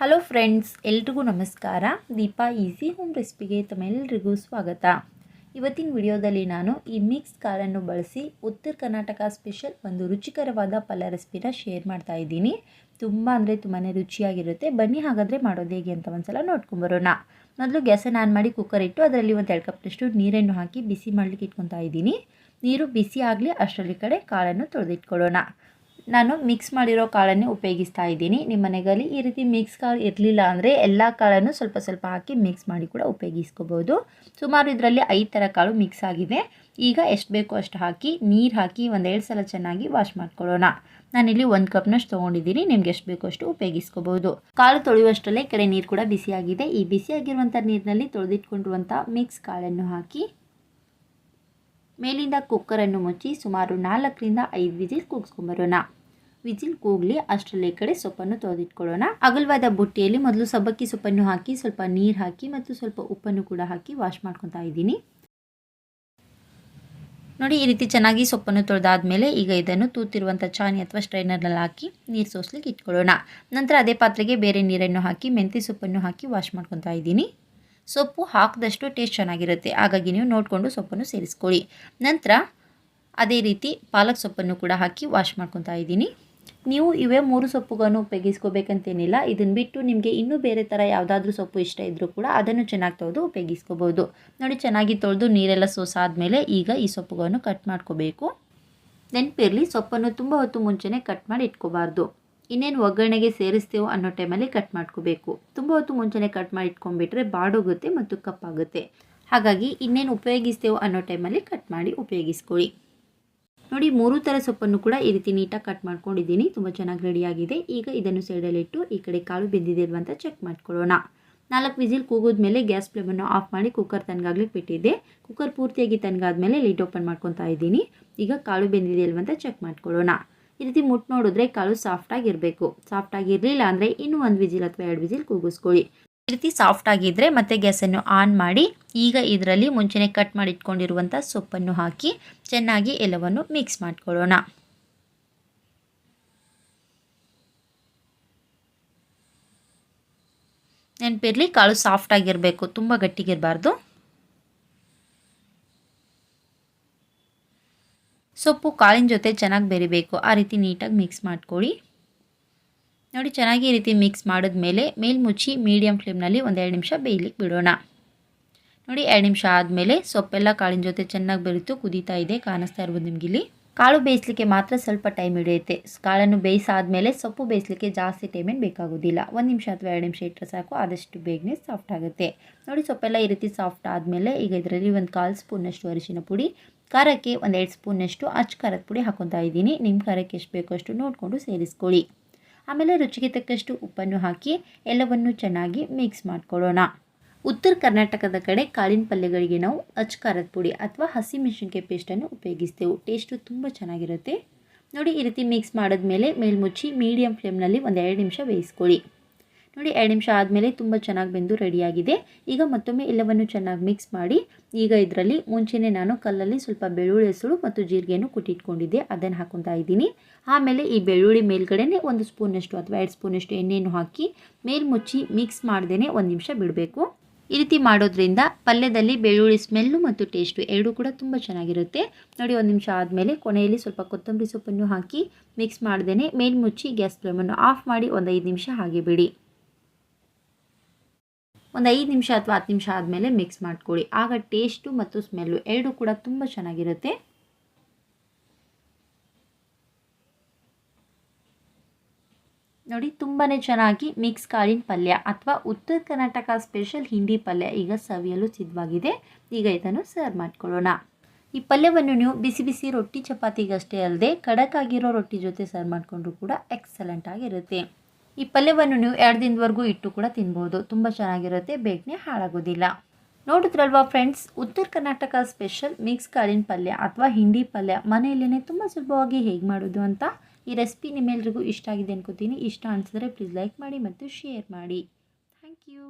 Hello friends ಎಲ್ರಿಗೂ ನಮಸ್ಕಾರ. Deepa easy home ರೆಸಿಪಿಗೆ ತಮ್ಮೆಲ್ಲರಿಗೂ ಸ್ವಾಗತ. ಇವತ್ತಿನ ವಿಡಿಯೋದಲ್ಲಿ ನಾನು ಈ ಮಿಕ್ಸ್ ಕಾಳನ್ನು ಬಳಸಿ ಉತ್ತರ ಕರ್ನಾಟಕ ಸ್ಪೆಷಲ್ ಒಂದು ರುಚಿಕರವಾದ ಪಲ್ಯ ರೆಸಿಪಿನ ಶೇರ್ ಮಾಡ್ತಾ ಇದ್ದೀನಿ. ತುಂಬ ಅಂದರೆ ತುಂಬಾ ರುಚಿಯಾಗಿರುತ್ತೆ. ಬನ್ನಿ ಹಾಗಾದರೆ ಮಾಡೋದು ಹೇಗೆ ಅಂತ ಒಂದ್ಸಲ ನೋಡ್ಕೊಂಬರೋಣ ಮೊದಲು ಗ್ಯಾಸನ್ನು ಆನ್ ಮಾಡಿ ಕುಕ್ಕರ್ ಇಟ್ಟು ಅದರಲ್ಲಿ ಒಂದು ಎರಡು ಕಪ್ನಷ್ಟು ನೀರನ್ನು ಹಾಕಿ ಬಿಸಿ ಮಾಡಲಿಕ್ಕೆ ಇಟ್ಕೊತಾ ಇದ್ದೀನಿ. ನೀರು ಬಿಸಿ ಆಗಲಿ ಅಷ್ಟರಲ್ಲಿ ಕಡೆ ಕಾಳನ್ನು ತೊಳೆದಿಟ್ಕೊಳ್ಳೋಣ. ನಾನು ಮಿಕ್ಸ್ ಮಾಡಿರೋ ಕಾಳನ್ನೇ ಉಪಯೋಗಿಸ್ತಾ ಇದ್ದೀನಿ. ನಿಮ್ಮ ಮನೆಯಲ್ಲಿ ಈ ರೀತಿ ಮಿಕ್ಸ್ ಕಾಳು ಇರಲಿಲ್ಲ ಅಂದರೆ ಎಲ್ಲ ಕಾಳನ್ನು ಸ್ವಲ್ಪ ಸ್ವಲ್ಪ ಹಾಕಿ ಮಿಕ್ಸ್ ಮಾಡಿ ಕೂಡ ಉಪಯೋಗಿಸ್ಕೋಬೋದು. ಸುಮಾರು ಇದರಲ್ಲಿ ಐದು ಥರ ಕಾಳು ಮಿಕ್ಸ್ ಆಗಿದೆ ಈಗ ಎಷ್ಟು ಬೇಕೋ ಅಷ್ಟು ಹಾಕಿ, ನೀರು ಹಾಕಿ ಒಂದೆರಡು ಸಲ ಚೆನ್ನಾಗಿ ವಾಶ್ ಮಾಡ್ಕೊಳ್ಳೋಣ. ನಾನಿಲ್ಲಿ ಒಂದು ಕಪ್ನಷ್ಟು ತೊಗೊಂಡಿದ್ದೀನಿ. ನಿಮ್ಗೆ ಎಷ್ಟು ಬೇಕೋ ಅಷ್ಟು ಉಪಯೋಗಿಸ್ಕೋಬೋದು. ಕಾಳು ತೊಳೆಯುವಷ್ಟರಲ್ಲೇ ಕಡೆ ನೀರು ಕೂಡ ಬಿಸಿಯಾಗಿದೆ. ಈ ಬಿಸಿಯಾಗಿರುವಂಥ ನೀರಿನಲ್ಲಿ ತೊಳೆದಿಟ್ಕೊಂಡಿರುವಂಥ ಮಿಕ್ಸ್ ಕಾಳನ್ನು ಹಾಕಿ, ಮೇಲಿಂದ ಕುಕ್ಕರನ್ನು ಮುಚ್ಚಿ ಸುಮಾರು ನಾಲ್ಕರಿಂದ ಐದು ವಿಜಿಲ್ ಕೂಗಿಸ್ಕೊಂಬರೋಣ. ವಿಜಿಲ್ ಕೂಗ್ಲಿ, ಅಷ್ಟರಲ್ಲಿ ಕಡೆ ಸೊಪ್ಪನ್ನು ತೊಳೆದಿಟ್ಕೊಳ್ಳೋಣ. ಅಗಲವಾದ ಬುಟ್ಟಿಯಲ್ಲಿ ಮೊದಲು ಸಬ್ಬಕ್ಕಿ ಸೊಪ್ಪನ್ನು ಹಾಕಿ, ಸ್ವಲ್ಪ ನೀರು ಹಾಕಿ ಮತ್ತು ಸ್ವಲ್ಪ ಉಪ್ಪನ್ನು ಕೂಡ ಹಾಕಿ ವಾಶ್ ಮಾಡ್ಕೊತಾ ಇದ್ದೀನಿ. ನೋಡಿ, ಈ ರೀತಿ ಚೆನ್ನಾಗಿ ಸೊಪ್ಪನ್ನು ತೊಳೆದಾದ್ಮೇಲೆ ಈಗ ಇದನ್ನು ತೂತಿರುವಂಥ ಚಾನಿ ಅಥವಾ ಸ್ಟ್ರೈನರ್ನಲ್ಲಿ ಹಾಕಿ ನೀರು ಸೋಸ್ಲಿಕ್ಕೆ ಇಟ್ಕೊಳ್ಳೋಣ. ನಂತರ ಅದೇ ಪಾತ್ರೆಗೆ ಬೇರೆ ನೀರನ್ನು ಹಾಕಿ ಮೆಂತಿ ಸೊಪ್ಪನ್ನು ಹಾಕಿ ವಾಶ್ ಮಾಡ್ಕೊತಾ ಇದ್ದೀನಿ. ಸೊಪ್ಪು ಹಾಕಿದಷ್ಟು ಟೇಸ್ಟ್ ಚೆನ್ನಾಗಿರುತ್ತೆ. ಹಾಗಾಗಿ ನೀವು ನೋಡಿಕೊಂಡು ಸೊಪ್ಪನ್ನು ಸೇರಿಸ್ಕೊಳ್ಳಿ. ನಂತರ ಅದೇ ರೀತಿ ಪಾಲಕ್ ಸೊಪ್ಪನ್ನು ಕೂಡ ಹಾಕಿ ವಾಶ್ ಮಾಡ್ಕೊತಾ ಇದ್ದೀನಿ. ನೀವು ಇವೇ ಮೂರು ಸೊಪ್ಪುಗಳನ್ನು ಉಪಯೋಗಿಸ್ಕೋಬೇಕಂತೇನಿಲ್ಲ. ಇದನ್ನು ಬಿಟ್ಟು ನಿಮಗೆ ಇನ್ನೂ ಬೇರೆ ಥರ ಯಾವುದಾದ್ರೂ ಸೊಪ್ಪು ಇಷ್ಟ ಇದ್ದರೂ ಕೂಡ ಅದನ್ನು ಚೆನ್ನಾಗಿ ತೊಳೆದು ಉಪಯೋಗಿಸ್ಕೋಬೋದು ನೋಡಿ, ಚೆನ್ನಾಗಿ ತೊಳೆದು ನೀರೆಲ್ಲ ಸೋಸಾದ್ಮೇಲೆ ಈಗ ಈ ಸೊಪ್ಪುಗಳನ್ನು ಕಟ್ ಮಾಡ್ಕೋಬೇಕು. ನೆನಪಿರಲಿ ಸೊಪ್ಪನ್ನು ತುಂಬ ಹೊತ್ತು ಮುಂಚೆನೇ ಕಟ್ ಮಾಡಿ ಇಟ್ಕೋಬಾರ್ದು. ಇನ್ನೇನು ಒಗ್ಗರಣೆಗೆ ಸೇರಿಸ್ತೀವೋ ಅನ್ನೋ ಟೈಮಲ್ಲಿ ಕಟ್ ಮಾಡ್ಕೋಬೇಕು. ತುಂಬ ಹೊತ್ತು ಮುಂಚೆನೇ ಕಟ್ ಮಾಡಿ ಇಟ್ಕೊಂಡ್ಬಿಟ್ರೆ ಬಾಡೋಗುತ್ತೆ ಮತ್ತು ಕಪ್ಪಾಗುತ್ತೆ. ಹಾಗಾಗಿ ಇನ್ನೇನು ಉಪಯೋಗಿಸ್ತೇವೋ ಅನ್ನೋ ಟೈಮಲ್ಲಿ ಕಟ್ ಮಾಡಿ ಉಪಯೋಗಿಸ್ಕೊಳ್ಳಿ. ನೋಡಿ, ಮೂರು ಥರ ಸೊಪ್ಪನ್ನು ಕೂಡ ಈ ರೀತಿ ನೀಟಾಗಿ ಕಟ್ ಮಾಡ್ಕೊಂಡಿದ್ದೀನಿ. ತುಂಬ ಚೆನ್ನಾಗಿ ರೆಡಿಯಾಗಿದೆ ಈಗ ಇದನ್ನು ಸೈಡಲ್ಲಿಟ್ಟು ಈ ಕಡೆ ಕಾಳು ಬೆಂದಿದೆ ಅಂತ ಚೆಕ್ ಮಾಡ್ಕೊಳ್ಳೋಣ. ನಾಲ್ಕು ವಿಸಿಲ್ ಕೂಗಿದ್ಮೇಲೆ ಗ್ಯಾಸ್ ಫ್ಲೇಮನ್ನು ಆಫ್ ಮಾಡಿ ಕುಕ್ಕರ್ ತನಗಾಗ್ಲಿಕ್ಕೆ ಬಿಟ್ಟಿದ್ದೆ. ಕುಕ್ಕರ್ ಪೂರ್ತಿಯಾಗಿ ತನಗಾದ್ಮೇಲೆ ಲೈಟ್ ಓಪನ್ ಮಾಡ್ಕೊತಾ ಇದ್ದೀನಿ. ಈಗ ಕಾಳು ಬೆಂದಿದೆ ಅಂತ ಚೆಕ್ ಮಾಡ್ಕೊಳ್ಳೋಣ. ಈ ರೀತಿ ಮುಟ್ಟು ನೋಡಿದ್ರೆ ಕಾಳು ಸಾಫ್ಟಾಗಿರಬೇಕು ಸಾಫ್ಟಾಗಿರಲಿಲ್ಲ ಅಂದರೆ ಇನ್ನೂ ಒಂದು ವಿಜಿಲ್ ಅಥವಾ ಎರಡು ವಿಜಿಲ್ ಕೂಗಿಸ್ಕೊಳ್ಳಿ. ಈ ರೀತಿ ಸಾಫ್ಟ್ ಆಗಿದ್ದರೆ ಮತ್ತೆ ಗ್ಯಾಸನ್ನು ಆನ್ ಮಾಡಿ ಈಗ ಇದರಲ್ಲಿ ಮುಂಚೆನೇ ಕಟ್ ಮಾಡಿ ಇಟ್ಕೊಂಡಿರುವಂಥ ಸೊಪ್ಪನ್ನು ಹಾಕಿ ಚೆನ್ನಾಗಿ ಎಲ್ಲವನ್ನು ಮಿಕ್ಸ್ ಮಾಡಿಕೊಳ್ಳೋಣ. ನೆನಪಿರಲಿ ಕಾಳು ಸಾಫ್ಟ್ ಆಗಿರಬೇಕು, ತುಂಬ ಗಟ್ಟಿಗಿರಬಾರ್ದು. ಸೊಪ್ಪು ಕಾಳಿನ ಜೊತೆ ಚೆನ್ನಾಗಿ ಬೆರಿಬೇಕು, ಆ ರೀತಿ ನೀಟಾಗಿ ಮಿಕ್ಸ್ ಮಾಡ್ಕೊಳ್ಳಿ. ನೋಡಿ, ಚೆನ್ನಾಗಿ ಈ ರೀತಿ ಮಿಕ್ಸ್ ಮಾಡಿದ್ಮೇಲೆ ಮೇಲ್ಮುಚ್ಚಿ ಮೀಡಿಯಮ್ ಫ್ಲೇಮ್ನಲ್ಲಿ ಒಂದೆರಡು ನಿಮಿಷ ಬೇಯಲಿಕ್ಕೆ ಬಿಡೋಣ. ನೋಡಿ, ಎರಡು ನಿಮಿಷ ಆದಮೇಲೆ ಸೊಪ್ಪೆಲ್ಲ ಕಾಳಿನ ಜೊತೆ ಚೆನ್ನಾಗಿ ಬೆರೆತು ಕುದೀತಾ ಇದೆ, ಕಾಣಿಸ್ತಾ ಇರ್ಬೋದು ನಿಮಗಿಲ್ಲಿ. ಕಾಳು ಬೇಯಿಸಲಿಕ್ಕೆ ಮಾತ್ರ ಸ್ವಲ್ಪ ಟೈಮ್ ಹಿಡಿಯುತ್ತೆ. ಕಾಳನ್ನು ಬೇಯಿಸಾದ್ಮೇಲೆ ಸೊಪ್ಪು ಬೇಯಿಸಲಿಕ್ಕೆ ಜಾಸ್ತಿ ಟೈಮೇನು ಬೇಕಾಗೋದಿಲ್ಲ. ಒಂದು ನಿಮಿಷ ಅಥವಾ ಎರಡು ನಿಮಿಷ ಇಟ್ಟರೆ ಸಾಕು, ಆದಷ್ಟು ಬೇಗನೆ ಸಾಫ್ಟ್ ಆಗುತ್ತೆ. ನೋಡಿ, ಸೊಪ್ಪೆಲ್ಲ ಈ ರೀತಿ ಸಾಫ್ಟ್ ಆದಮೇಲೆ ಈಗ ಇದರಲ್ಲಿ ಒಂದು ಕಾಲು ಸ್ಪೂನಷ್ಟು ಅರಿಶಿನ ಪುಡಿ, ಖಾರಕ್ಕೆ ಒಂದೆರಡು ಸ್ಪೂನಷ್ಟು ಅಚ್ಚು ಖಾರದ ಪುಡಿ ಹಾಕೊತಾ ಇದ್ದೀನಿ. ನಿಮ್ಮ ಖಾರಕ್ಕೆ ಎಷ್ಟು ಬೇಕೋ ಅಷ್ಟು ನೋಡಿಕೊಂಡು ಸೇರಿಸ್ಕೊಳ್ಳಿ. ಆಮೇಲೆ ರುಚಿಗೆ ತಕ್ಕಷ್ಟು ಉಪ್ಪನ್ನು ಹಾಕಿ ಎಲ್ಲವನ್ನು ಚೆನ್ನಾಗಿ ಮಿಕ್ಸ್ ಮಾಡ್ಕೊಳ್ಳೋಣ. ಉತ್ತರ ಕರ್ನಾಟಕದ ಕಡೆ ಕಾಳಿನ ಪಲ್ಯಗಳಿಗೆ ನಾವು ಅಚ್ಕಾರದ ಪುಡಿ ಅಥವಾ ಹಸಿ ಮೆಣಸಿನ್ಕಾಯಿ ಪೇಸ್ಟನ್ನು ಉಪಯೋಗಿಸ್ತೇವೆ. ಟೇಸ್ಟು ತುಂಬ ಚೆನ್ನಾಗಿರುತ್ತೆ. ನೋಡಿ ಈ ರೀತಿ ಮಿಕ್ಸ್ ಮಾಡಿದ್ಮೇಲೆ ಮೇಲ್ಮುಚ್ಚಿ ಮೀಡಿಯಮ್ ಫ್ಲೇಮ್ನಲ್ಲಿ ಒಂದೆರಡು ನಿಮಿಷ ಬೇಯಿಸ್ಕೊಳ್ಳಿ. ನೋಡಿ, ಎರಡು ನಿಮಿಷ ಆದಮೇಲೆ ತುಂಬ ಚೆನ್ನಾಗಿ ಬೆಂದು ರೆಡಿಯಾಗಿದೆ ಈಗ ಮತ್ತೊಮ್ಮೆ ಎಲ್ಲವನ್ನು ಚೆನ್ನಾಗಿ ಮಿಕ್ಸ್ ಮಾಡಿ, ಈಗ ಇದರಲ್ಲಿ ಮುಂಚೆನೇ ನಾನು ಕಲ್ಲಲ್ಲಿ ಸ್ವಲ್ಪ ಬೆಳ್ಳುಳ್ಳಿ, ಹೆಸರು ಮತ್ತು ಜೀರಿಗೆಯನ್ನು ಕುಟ್ಟಿಟ್ಕೊಂಡಿದ್ದೆ. ಅದನ್ನು ಹಾಕೊತಾ ಇದ್ದೀನಿ. ಆಮೇಲೆ ಈ ಬೆಳ್ಳುಳ್ಳಿ ಮೇಲ್ಗಡೆನೇ ಒಂದು ಸ್ಪೂನಷ್ಟು ಅಥವಾ ಎರಡು ಸ್ಪೂನಷ್ಟು ಎಣ್ಣೆಯನ್ನು ಹಾಕಿ ಮೇಲ್ಮುಚ್ಚಿ ಮಿಕ್ಸ್ ಮಾಡ್ದೇ ಒಂದು ನಿಮಿಷ ಬಿಡಬೇಕು. ಈ ರೀತಿ ಮಾಡೋದ್ರಿಂದ ಪಲ್ಯದಲ್ಲಿ ಬೆಳ್ಳುಳ್ಳಿ ಸ್ಮೆಲ್ಲು ಮತ್ತು ಟೇಸ್ಟು ಎರಡೂ ಕೂಡ ತುಂಬ ಚೆನ್ನಾಗಿರುತ್ತೆ. ನೋಡಿ, ಒಂದು ನಿಮಿಷ ಆದಮೇಲೆ ಕೊನೆಯಲ್ಲಿ ಸ್ವಲ್ಪ ಕೊತ್ತಂಬರಿ ಸೊಪ್ಪನ್ನು ಹಾಕಿ ಮಿಕ್ಸ್ ಮಾಡ್ದೇ ಮೇಲ್ಮುಚ್ಚಿ ಗ್ಯಾಸ್ ಫ್ಲೇಮನ್ನು ಆಫ್ ಮಾಡಿ ಒಂದು ಐದು ನಿಮಿಷ ಹಾಗೆ ಬಿಡಿ. ಒಂದು ಐದು ನಿಮಿಷ ಅಥವಾ ಹತ್ತು ನಿಮಿಷ ಆದಮೇಲೆ ಮಿಕ್ಸ್ ಮಾಡ್ಕೊಳ್ಳಿ. ಆಗ ಟೇಸ್ಟು ಮತ್ತು ಸ್ಮೆಲ್ಲು ಎರಡೂ ಕೂಡ ತುಂಬ ಚೆನ್ನಾಗಿರುತ್ತೆ. ನೋಡಿ ತುಂಬಾ ಚೆನ್ನಾಗಿ ಮಿಕ್ಸ್ ಕಾಳಿನ ಪಲ್ಯ ಅಥವಾ ಉತ್ತರ ಕರ್ನಾಟಕ ಸ್ಪೆಷಲ್ ಹಿಂಡಿ ಪಲ್ಯ ಈಗ ಸವಿಯಲು ಸಿದ್ಧವಾಗಿದೆ. ಈಗ ಇದನ್ನು ಸರ್ವ್ ಮಾಡ್ಕೊಳ್ಳೋಣ. ಈ ಪಲ್ಯವನ್ನು ನೀವು ಬಿಸಿ ಬಿಸಿ ರೊಟ್ಟಿ ಚಪಾತಿಗಷ್ಟೇ ಅಲ್ಲದೆ ಕಡಕಾಗಿರೋ ರೊಟ್ಟಿ ಜೊತೆ ಸರ್ವ್ ಮಾಡಿಕೊಂಡ್ರು ಕೂಡ ಎಕ್ಸಲೆಂಟ್ ಆಗಿರುತ್ತೆ. ಈ ಪಲ್ಯವನ್ನು ನೀವು ಎರಡು ದಿನದವರೆಗೂ ಇಟ್ಟು ಕೂಡ ತಿನ್ಬೋದು. ತುಂಬ ಚೆನ್ನಾಗಿರುತ್ತೆ, ಬೇಗನೆ ಹಾಳಾಗೋದಿಲ್ಲ. ನೋಡಿದ್ರಲ್ವಾ ಫ್ರೆಂಡ್ಸ್ ಉತ್ತರ ಕರ್ನಾಟಕ ಸ್ಪೆಷಲ್ ಮಿಕ್ಸ್ ಕಾಳಿನ ಪಲ್ಯ ಅಥವಾ ಹಿಂಡಿ ಪಲ್ಯ ಮನೆಯಲ್ಲೇ ತುಂಬ ಸುಲಭವಾಗಿ ಹೇಗೆ ಮಾಡೋದು ಅಂತ ಈ ರೆಸಿಪಿ ನಿಮ್ಮೆಲ್ರಿಗೂ ಇಷ್ಟ ಆಗಿದೆ ಅನ್ಕೋತೀನಿ. ಇಷ್ಟ ಅನಿಸಿದ್ರೆ ಪ್ಲೀಸ್ ಲೈಕ್ ಮಾಡಿ ಮತ್ತು ಶೇರ್ ಮಾಡಿ. Thank you